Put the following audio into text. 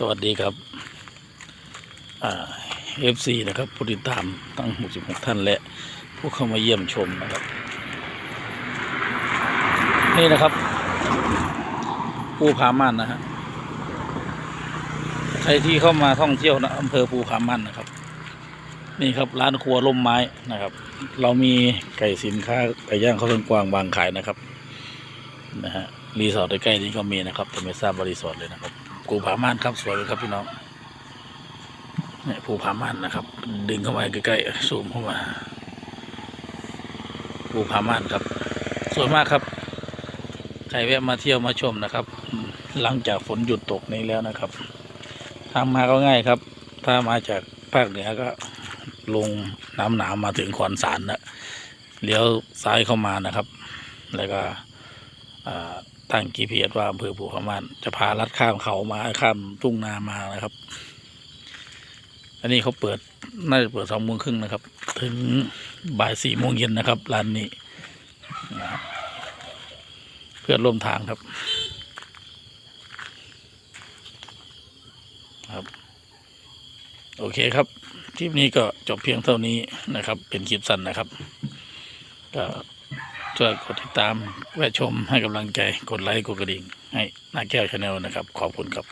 สวัสดีครับเอฟซีนะครับผู้ติดตามตั้ง 66 ท่านและผู้เข้ามาเยี่ยมชมนะครับ นี่นะครับ ภูผาม่านนะฮะใครที่เข้ามาท่องเที่ยวนะอำเภอภูผาม่านนะครับ นี่ครับร้านครัวล่มไม้นะครับ เรามีไก่สินค้าไก่ย่างข้าวต้นกวางวางขายนะครับนะฮะรีสอร์ทใกล้ๆนี้ก็มีนะครับแต่ไม่ทราบว่ารีสอร์ทเลยนะครับ ภูผาม่านครับสวยเลยครับพี่น้องเนี่ยภูผาม่านนะครับ ดึงเข้ามาใกล้ๆซูมเข้ามาภูผาม่านครับ สวยมากครับ ใครแวะมาเที่ยวมาชมนะครับ หลังจากฝนหยุดตกนี้แล้วนะครับ ทางมาก็ง่ายครับ ถ้ามาจากภาคเหนือก็ลงน้ำหนาวมาถึงขอนสารนะเลี้ยวซ้ายเข้ามานะครับ แล้วก็อ่า ตั้ง GPS ว่าอำเภอภูขามานจะพาลัดข้ามเขามาข้ามทุ่งนามานะครับ อันนี้เขาเปิดน่าจะเปิดสองโมงครึ่งนะครับ ถึงบ่ายสี่โมงเย็นนะครับร้านนี้เพื่อนร่วมทางครับ ครับ โอเคครับคลิปนี้ก็จบเพียงเท่านี้นะครับ เป็นคลิปสั้นนะครับก็ ช่วยกดติดตามแวะชมให้กำลังใจกดไลค์กดกระดิ่งให้หน้าแก้วชาแนลนะครับ ขอบคุณครับ